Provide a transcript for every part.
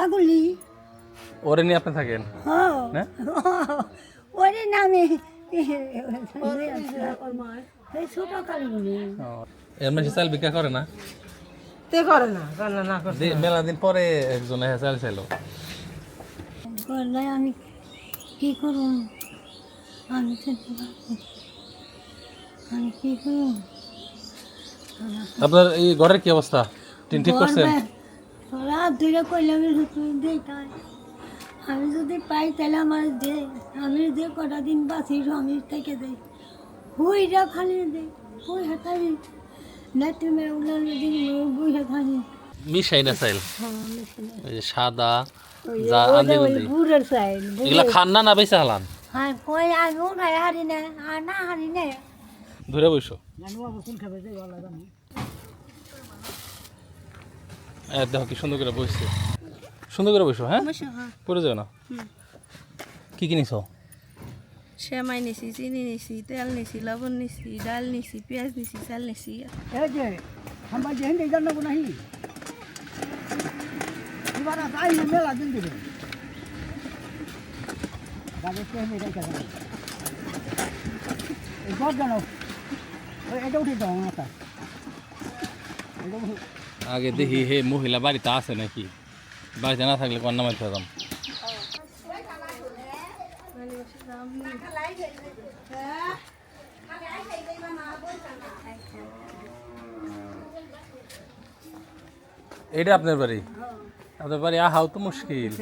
পাগলি। ওরে নিয়ে আপনি থাকেন? হ্যাঁ। হ্যাঁ? ওরে নামে এর চাল বিক্রি করে না? তে করে না রান্না না করে মেলা দিন পরে একজন এসে চাল ছিল করলে আমি কি করুন আমি তো আমি কি করুন আপনার এই ঘরের কি অবস্থা? টিন ঠিক করছেন? ধরে দে তাই। আমি যদি পাই তাহলে আমার দে আমি যে কটা দিন বাঁচি আমি থেকে দেই। হুইটা খালি দে হুই হাতালি না তুমি উলাল দিন বুই হাতালি মিশাই না চাইল? সাদা যা আন্দি গুন্দি বুড়ের সাইড এগুলা খান না না বেঁচে হালান? হ্যাঁ কই আমি হারি না আর না হারি না। ধরে বইসো। এ, দেখো কি সুন্দর করে বসছে। সুন্দর করে বসো হ্যাঁ? পড়ে যাও না। কি কিনিস শ্যামাই নিছি চিনি নিছি তেল নিছি লবণ নিছি ডাল নিছি পেঁয়াজ নিছি চাল নিছি। এই যে আমরা যে হিন্দি জানব নাহি? এবার তাই মেলা দিন দিবে। গাড়ি কে হেঁটে এই ঘর জানো ওই এটা উঠে দাও মাথা এটা আগে দেখি হে মহিলা বাড়িতে আছে নাকি? বাড়িতে না থাকলে কন্যা মারতে যেতাম এটা আপনার বাড়ি? আপনার বাড়ি আহাও তো মুশকিল।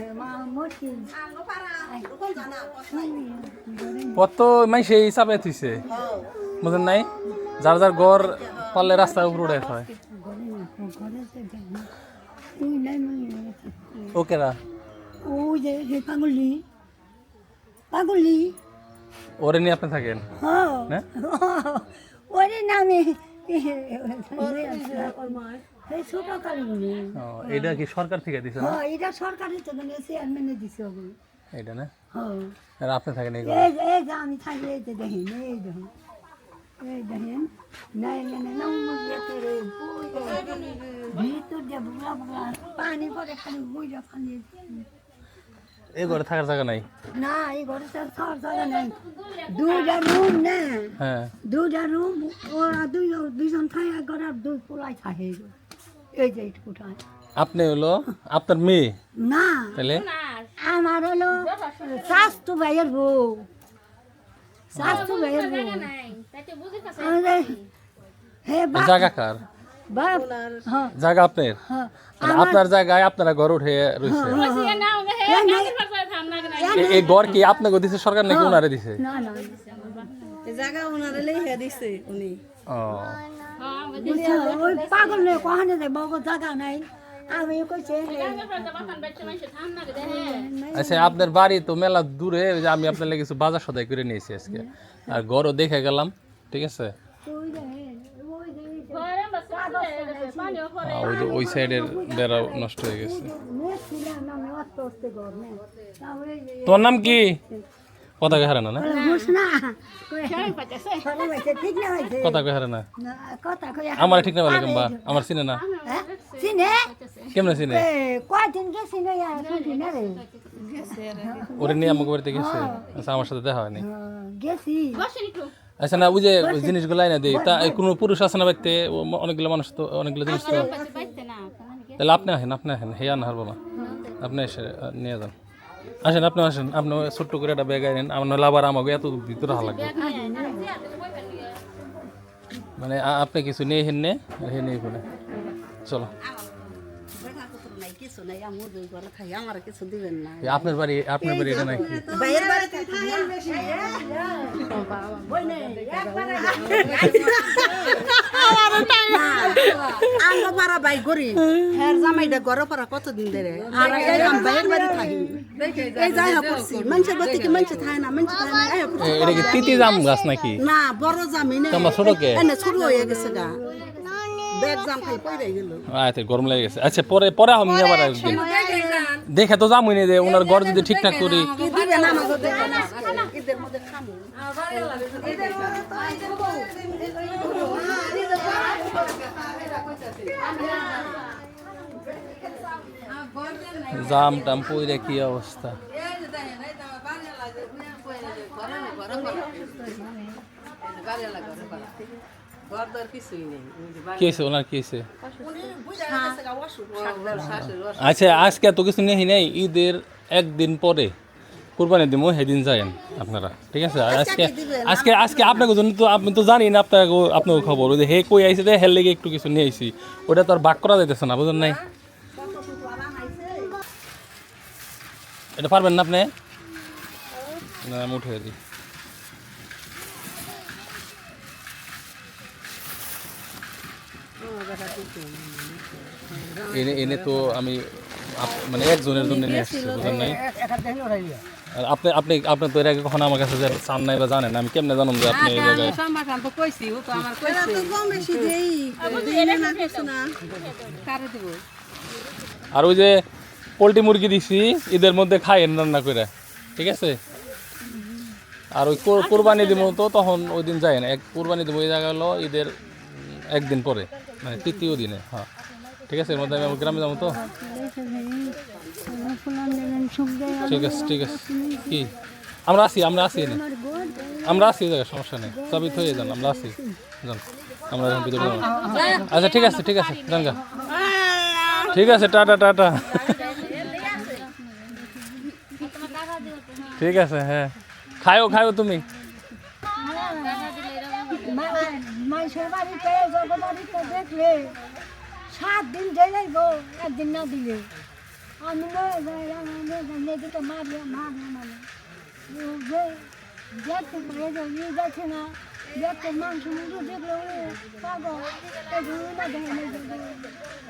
কত মাই সেই হিসাবে থুইছে। বুঝেন নাই? যার যার ঘর পারলে রাস্তার উপর উড়ে হয় ওই নাই ওকেরা ওই যে যে পাগলি পাগলি ওরে নিয়ে আপনি থাকেন হ্যাঁ হ্যাঁ ওরে নামে এটা কি সরকার থেকে দিছে না হ্যাঁ এটা সরকারের তো মানে চেয়ারম্যানে দিছে ওগুলো এটা না হ্যাঁ আপনি থাকেন এই এই যে এই যে আমি থাকি এই যে দেখেন এই দেখেন এই দেখেন নাই নাই নাই নাম ভিতরে দিয়ে বুগলা বুগলা পানি পরে খালি এই ঘরে থাকার জায়গা নাই? না এই ঘরে সর জায়গা নেই। দুইটা রুম না। হ্যাঁ। দুইটা রুম ওরা দুই দুইজন থাকে এক ঘরে আর দুই পোলাই থাকে এই যে থাকে আপনি হলো আপনার মেয়ে? না। তাহলে? আমার হলো শাস্তু ভাইয়ের বউ। শাস্তু ভাইয়ের বউ। জায়গা কার? জায়গা আপনার? হ্যাঁ। মানে আপনার জায়গায় আপনারা ঘর উঠে রয়েছে। এই ঘর কি আপনাকে দিছে সরকার নাকি ওনারে দিছে? না না। জায়গা ওনারে দিছে উনি। ও। ওই পাগল নেই কহানে যায় বাবু জায়গা নাই। আচ্ছা আপনার বাড়ি তো মেলা দূরে ওই যে আমি আপনার লাগে কিছু বাজার সদাই করে নিয়েছি আজকে। আর ঘরও দেখে গেলাম ঠিক আছে ওই দেখেন, ওই দেখেন, আহ, ওই সাইডের বেড়া নষ্ট হয়ে গেছে। তোমার নাম কি? কথা হারে না কথা কে হারে না। কই আমার ঠিক না কিংবা আমার চিনে না। কেমনে চিনে? ওরে নিয়ে আমাকে বাড়িতে গেছে। আচ্ছা আমার সাথে দেখা হয়নি। হ্যাঁ, আচ্ছা না ওই যে জিনিসগুলো না দিই তা কোনো পুরুষ আছে না বাড়িতে অনেকগুলো মানুষ তো অনেকগুলো জিনিস তো তাহলে আপনি আসেন আপনি আসেন হে হারবো না আপনি এসে নিয়ে যান। আসেন আপনি আসেন আপনি ছোট্ট করে একটা ব্যাগ আনেন আপনার লাভার আমাকে এত ভিতরে হাল লাগবে। মানে আপনি কিছু নিয়ে হেন নে হে নিয়ে চলো। কিছু নাই আমি দুই ঘরে খাই আমার কিছু দিবেন না। আপনার বাড়ি আপনার বাড়ি এটা নাকি? বাইরের বাড়িতে থাকি আমরা পারা বাই করি। হ্যাঁ জামাইটা ঘরে পারা কতদিন ধরে? আর এই আমি বাড়ি থাকি। এই যাই হোক করছি। মানুষের বাড়ি থেকে মানুষ থাকে না মানুষ থাকে না এই হোক করছি। এ- এটা কি তিতি জাম গাছ নাকি? না বড় জামি না ছোট কে? ছোট হয়ে গেছে গা। আচ্ছা গরম লেগে গেছে। আচ্ছা পরে পরে আমি আবার একদিন। দেখে তো যামই নি যে ওনার ঘর যদি ঠিকঠাক করি। জাম টাম পইরে কি অবস্থা? ঘর দর কিছুই নেই ওই যে কি হয়েছে ওনার কি হয়েছে বাড়ির শাশুড়ি ওর আচ্ছা আজকে তো কিছু নেই নেই ঈদের একদিন পরে। কুরবানি দিব সেদিন যায়েন আপনারা ঠিক আছে? আজকে আজকে আজকে আপনাকে জন্য তো আপনি তো জানি না আপনাকে আপনার খবর যে হে কই আইছে যে হের লেগে একটু কিছু নিয়ে আইছি। ওটা তো আর বাক করা যাইতেছে না বুঝলেন নাই? এটা পারবেন না আপনি? না উঠে দিই। এনে এনে তো আমি মানে একজনের জন্য নিয়ে আসছি বুঝলেন নাই? আর আপনি আপনি আপনি তো এর আগে কখনো আমার কাছে যে চান নাই বা জানেন না, আমি কেমনে জানুন যে আপনি এই জায়গায়? সম্ভাষণ তো কইছি ও তো আমার এরা কইছে। তো কম বেশি দেই দেই না না কিছু না। কারে দিব? আর ওই যে পোলট্রি মুরগি দিছি ঈদের মধ্যে খাইয়েন রান্না করে ঠিক আছে? আর ওই কোর- কোরবানি দিব তো তখন ওই দিন যায় না এক কোরবানি দিব ওই জায়গা হলো ঈদের একদিন পরে। মানে তৃতীয় দিনে হ্যাঁ। ঠিক আছে, এর মধ্যে আমি আমার গ্রামে যাব তো? ঠিক আছে ঠিক আছে। কি? আমরা আছি আমরা আছি এনে। আমরা আছি এই জায়গায়, সমস্যা নেই। সবই থয়ে যান, আমরা আছি যান, আমরা এখন ভিতরে যাব। আচ্ছা ঠিক আছে ঠিক আছে, যান গা। ঠিক আছে, টাটা টাটা। ঠিক আছে হ্যাঁ। খায়ও খায়ও তুমি। মানুষের বাড়িতে জগ বাড়িতে দেখলে সাত দিন জেলে গো একদিন না দিলে আমি মেয়েদিকে মারিয়া মারিয়া মানে দেখতে পারে যে ইয়ে যাচ্ছে না দেখতে মাংস মুংস দেখলে পাগল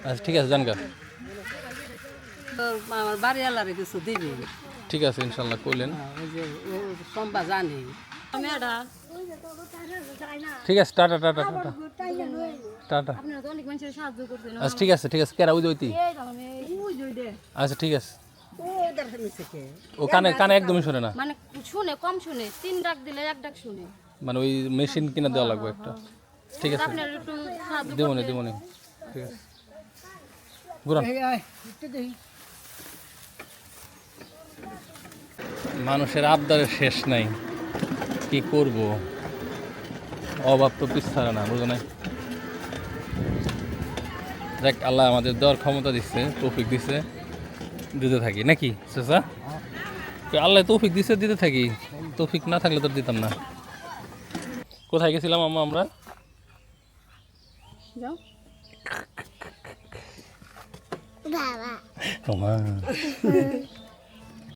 আচ্ছা ঠিক আছে জানগা। আমার বাড়ি আলারে কিছু দিবি? ঠিক আছে ইনশাল্লাহ করলেন সম্বা জানি। ঠিক আছে টাটা টাটা টাটা টাটা। আপনারা তো অনেক মানুষের আচ্ছা ঠিক আছে ঠিক আছে। কেরা ওই কারণে আচ্ছা ঠিক আছে। ও কানে কানে একদমই শোনে না। মানে শুনে কম শুনে তিন ডাক দিলে এক ডাক শুনে। মানে ওই মেশিন কিনে দেওয়া লাগবে একটা। ঠিক আছে। সাহায্য দেবনি দেবনি ঠিক আছে। ঘুরান। মানুষের আবদারের শেষ নাই। কি করব? অভাব তো পিছাড়া না বুঝো নাই? দেখ আল্লাহ আমাদের দেওয়ার ক্ষমতা দিচ্ছে তৌফিক দিচ্ছে দিতে থাকি। নাকি চাচা? তো আল্লাহ তৌফিক দিচ্ছে দিতে থাকি। তৌফিক না থাকলে তো দিতাম না। কোথায় গেছিলাম আম্মা আমরা? যাও। তোমার।